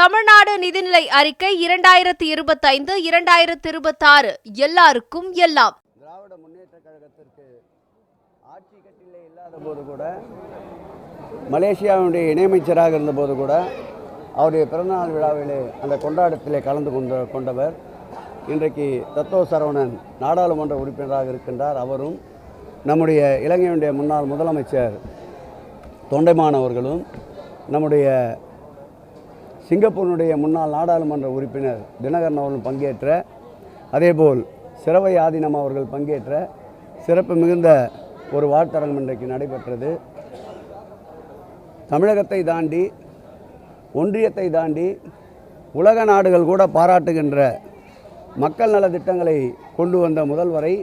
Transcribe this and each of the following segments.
தமிழ்நாடு நிதிநிலை அறிக்கை இரண்டாயிரத்தி இருபத்தைந்து இரண்டாயிரத்தி இருபத்தாறு. எல்லாருக்கும் எல்லாம். திராவிட முன்னேற்ற கழகத்திற்கு ஆட்சி கட்டிலே இல்லாத போது கூட மலேசியாவுடைய இணையமைச்சராக இருந்தபோது கூட அவருடைய பிறந்தநாள் விழாவிலே அந்த கொண்டாட்டத்திலே கலந்து கொண்ட கொண்டவர் இன்றைக்கு தத்தோ சரவணன் நாடாளுமன்ற உறுப்பினராக இருக்கின்றார். அவரும் நம்முடைய இலங்கையுடைய முன்னாள் முதலமைச்சர் தொண்டைமான் அவர்களும் நம்முடைய சிங்கப்பூரினுடைய முன்னாள் நாடாளுமன்ற உறுப்பினர் தினகரன் அவர்கள் பங்கேற்ற அதேபோல் சிறவை ஆதீனம் அவர்கள் பங்கேற்ற சிறப்பு மிகுந்த ஒரு வாழ்த்தரங்கம் இன்றைக்கு நடைபெற்றது. தமிழகத்தை தாண்டி ஒன்றியத்தை தாண்டி உலக நாடுகள் கூட பாராட்டுகின்ற மக்கள் நல திட்டங்களை கொண்டு வந்த முதல்வரை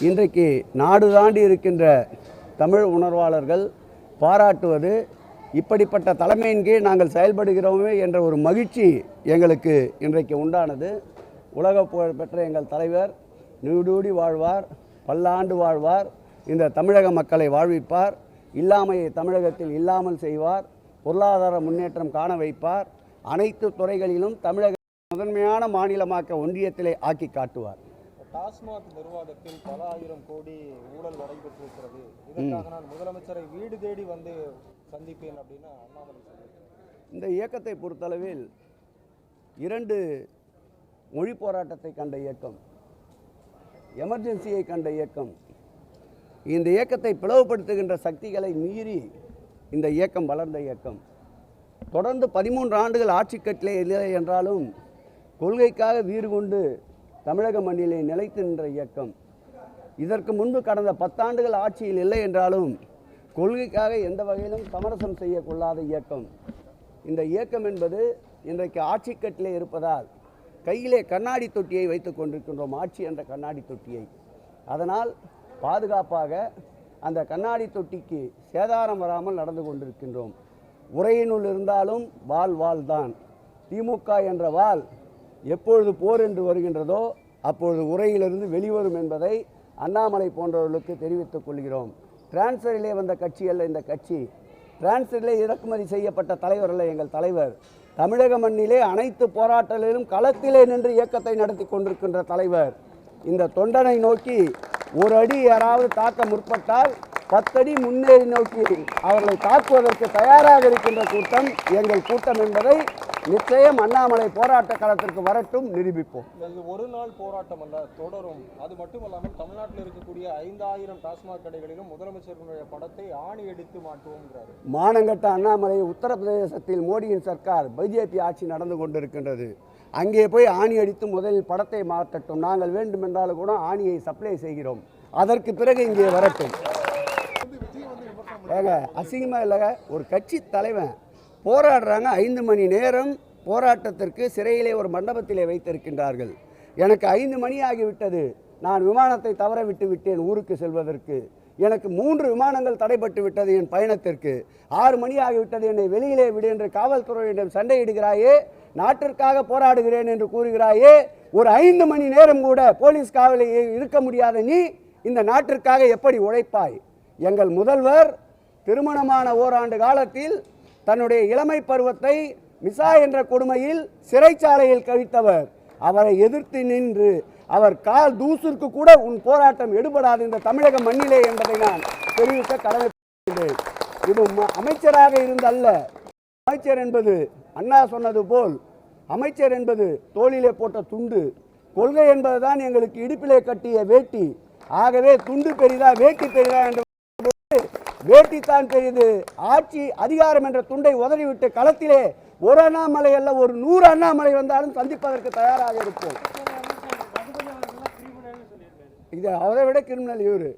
இன்றைக்கு நாடு தாண்டி இருக்கின்ற தமிழ் உணர்வாளர்கள் பாராட்டுவது இப்படிப்பட்ட தலைமையின் கீழ் நாங்கள் செயல்படுகிறோமே என்ற ஒரு மகிழ்ச்சி எங்களுக்கு இன்றைக்கு உண்டானது. உலக புகழ் பெற்ற எங்கள் தலைவர் நீடூடி வாழ்வார் பல்லாண்டு வாழ்வார் இந்த தமிழக மக்களை வாழ்விப்பார் இல்லாமையை தமிழகத்தில் இல்லாமல் செய்வார் பொருளாதார முன்னேற்றம் காண வைப்பார் அனைத்து துறைகளிலும் தமிழக முதன்மையான மாநிலமாக்க ஒன்றியத்திலே ஆக்கி காட்டுவார். டாஸ்மாக் நிர்வாகத்தில் பல ஆயிரம் கோடி ஊழல் நடைபெற்றிருக்கிறது. இதற்காக நான் முதலமைச்சரை வீடு தேடி வந்து சந்திப்பேன் அப்படின்னு அண்ணாமலை இந்த இயக்கத்தை பொறுத்தளவில் இரண்டு மொழி போராட்டத்தை கண்ட இயக்கம் எமர்ஜென்சியை கண்ட இயக்கம் இந்த இயக்கத்தை பிளவுபடுத்துகின்ற சக்திகளை மீறி இந்த இயக்கம் வளர்ந்த இயக்கம். தொடர்ந்து பதிமூன்று ஆண்டுகள் ஆட்சி கட்டிலே இல்லை என்றாலும் கொள்கைக்காக வீறு கொண்டு தமிழக மண்ணிலே நிலைத்து நின்ற இயக்கம். இதற்கு முன்பு கடந்த பத்தாண்டுகள் ஆட்சியில் இல்லை என்றாலும் கொள்கைக்காக எந்த வகையிலும் சமரசம் செய்யக்கொள்ளாத இயக்கம். இந்த இயக்கம் என்பது இன்றைக்கு ஆட்சிக்கட்டிலே இருப்பதால் கையிலே கண்ணாடி தொட்டியை வைத்துக் கொண்டிருக்கின்றோம் ஆட்சி என்ற கண்ணாடி தொட்டியை. அதனால் பாதுகாப்பாக அந்த கண்ணாடி தொட்டிக்கு சேதாரம் வராமல் நடந்து கொண்டிருக்கின்றோம். உரையினுள் இருந்தாலும் வால் வால் தான் திமுக என்ற வால் எப்பொழுது போர் என்று வருகின்றதோ அப்பொழுது உரையிலிருந்து வெளிவரும் என்பதை அண்ணாமலை போன்றவர்களுக்கு தெரிவித்துக் கொள்கிறோம். டிரான்ஸ்ஃபரிலே வந்த கட்சி அல்ல இந்த கட்சி. டிரான்ஸ்ஃபரிலே இறக்குமதி செய்யப்பட்ட தலைவர் அல்ல எங்கள் தலைவர். தமிழக மண்ணிலே அனைத்து போராட்டங்களிலும் களத்திலே நின்று இயக்கத்தை நடத்தி கொண்டிருக்கின்ற தலைவர். இந்த தொண்டனை நோக்கி ஒரு அடி யாராவது தாக்க முற்பட்டால் பத்தடி முன்னேறி நோக்கி அவர்களை தாக்குவதற்கு தயாராக இருக்கின்ற கூட்டம் எங்கள் கூட்டம் என்பதை நிச்சயம் அண்ணாமலை போராட்ட களத்திற்கு வரட்டும் நிரூபிப்போம். ஒரு நாள் போராட்டம் அல்ல தொடரும். அது மட்டுமல்லாமல் தமிழ்நாட்டில் இருக்கக்கூடிய ஐந்தாயிரம் டாஸ்மாக் கடைகளிலும் முதலமைச்சர்களுடைய படத்தை ஆணி எடுத்து மாட்டுவோம்ங்கிறாரு மானங்கட்ட அண்ணாமலை உத்தரப்பிரதேசத்தில் மோடியின் சர்க்கார் பிஜேபி ஆட்சி நடந்து கொண்டிருக்கின்றது. அங்கே போய் ஆணி அடித்து முதலில் படத்தை மாற்றட்டும். நாங்கள் வேண்டுமென்றாலும் கூட ஆணியை சப்ளை செய்கிறோம். அதற்கு பிறகு இங்கே வரட்டும். ஏங்க அசிங்கமாக இல்லைங்க? ஒரு கட்சி தலைவன் போராடுறாங்க. ஐந்து மணி நேரம் போராட்டத்திற்கு சிறையிலே ஒரு மண்டபத்திலே வைத்திருக்கின்றார்கள். எனக்கு ஐந்து மணி ஆகிவிட்டது. நான் விமானத்தை தவற விட்டு விட்டேன் ஊருக்கு செல்வதற்கு. எனக்கு மூன்று விமானங்கள் தடைப்பட்டு விட்டது என் பயணத்திற்கு. ஆறு மணி ஆகிவிட்டது. என்னை வெளியிலே விடு என்று காவல்துறையிடம் சண்டையிடுகிறாயே. நாட்டிற்காக போராடுகிறேன் என்று கூறுகிறாயே. ஒரு ஐந்து மணி நேரம் கூட போலீஸ் காவலில் இருக்க முடியாத நீ இந்த நாட்டிற்காக எப்படி உழைப்பாய்? எங்கள் முதல்வர் திருமணமான ஓராண்டு காலத்தில் தன்னுடைய இளமை பருவத்தை மிசா என்ற கொடுமையில் சிறைச்சாலையில் கழித்தவர் அவரை எதிர்த்து நின்று அவர் கால் தூசிற்கு கூட உன் போராட்டம் எடுபடாது இந்த தமிழக மண்ணிலே என்பதை நான் தெரிவிக்க கடமைப்பட்டிருக்கிறேன். இது அமைச்சராக இருந்தல்ல. அமைச்சர் என்பது அண்ணா சொன்னது போல் அமைச்சர் என்பது தோளிலே போட்ட துண்டு. கொள்கை என்பதுதான் எங்களுக்கு இடுப்பிலே கட்டிய வேட்டி. ஆகவே துண்டு பெரிதா வேட்டி பெரிதா என்று வேட்டித்தான் பெரியது ஆட்சி அதிகாரம் என்ற துண்டை உதறிவிட்டு களத்திலே ஒரு அண்ணாமலை அல்ல ஒரு நூறு அண்ணாமலை வந்தாலும் சந்திப்பதற்கு தயாராக இருப்போம். இது அவரை விட கிரிமினல் இவரு.